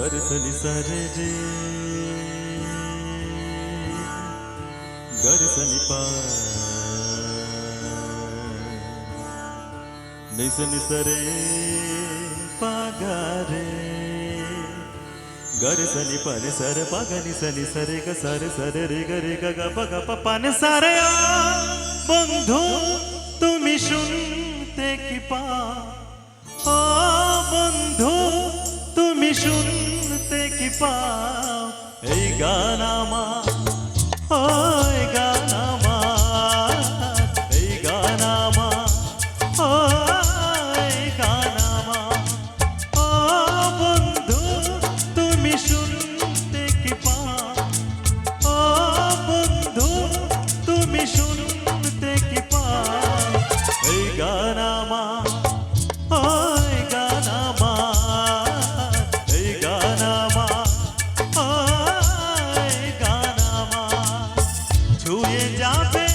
गर सल सर रे गर सल पा निसनि सरे पागारे। गर सल पर सर पगनि सल सरे ग सर सर रे ग रे ग ग प ग प प न सारे বন্ধু তুমি শুনতে কি পা কি পাও? এই গান আমার ছুঁয়ে যাবে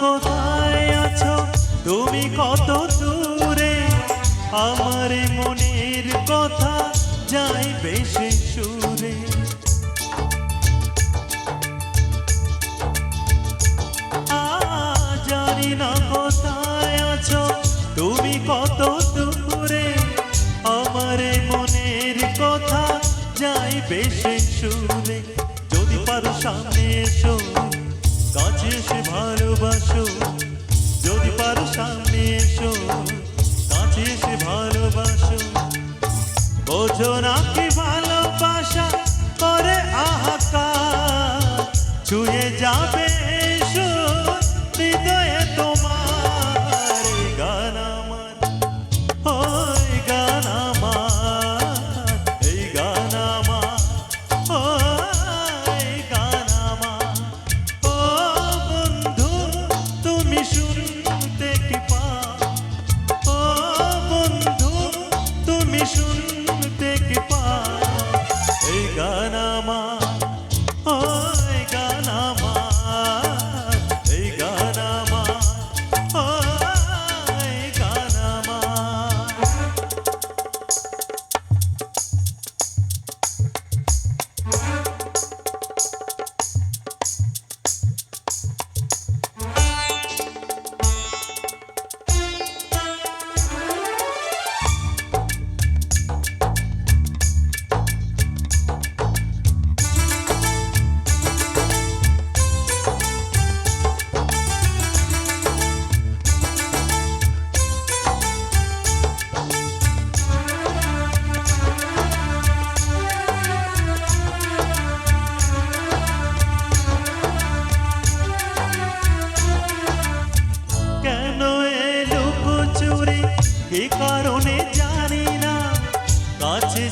কোথায় আছো? তুমি কত দূরে? আমার মনের কথা যাই বেশি সুরে। জানি না কোথায় আছো। তুমি কত দূরে? আমার মনের কথা যাই বেশি সুরে। যদি পারো সামনে এসো। কাছে ভালোবাসো। যদি পারো সামনে এসো কাছে ভালোবাসো। বোঝো না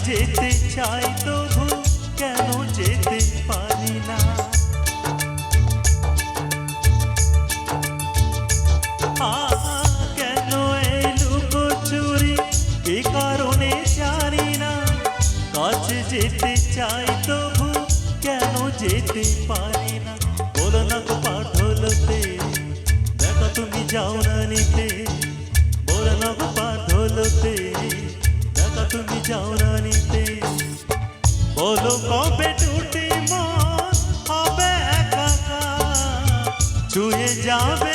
যেতে চাই তবু বলো কবে দুটি মন হবে একাকার চুয়ে যাবে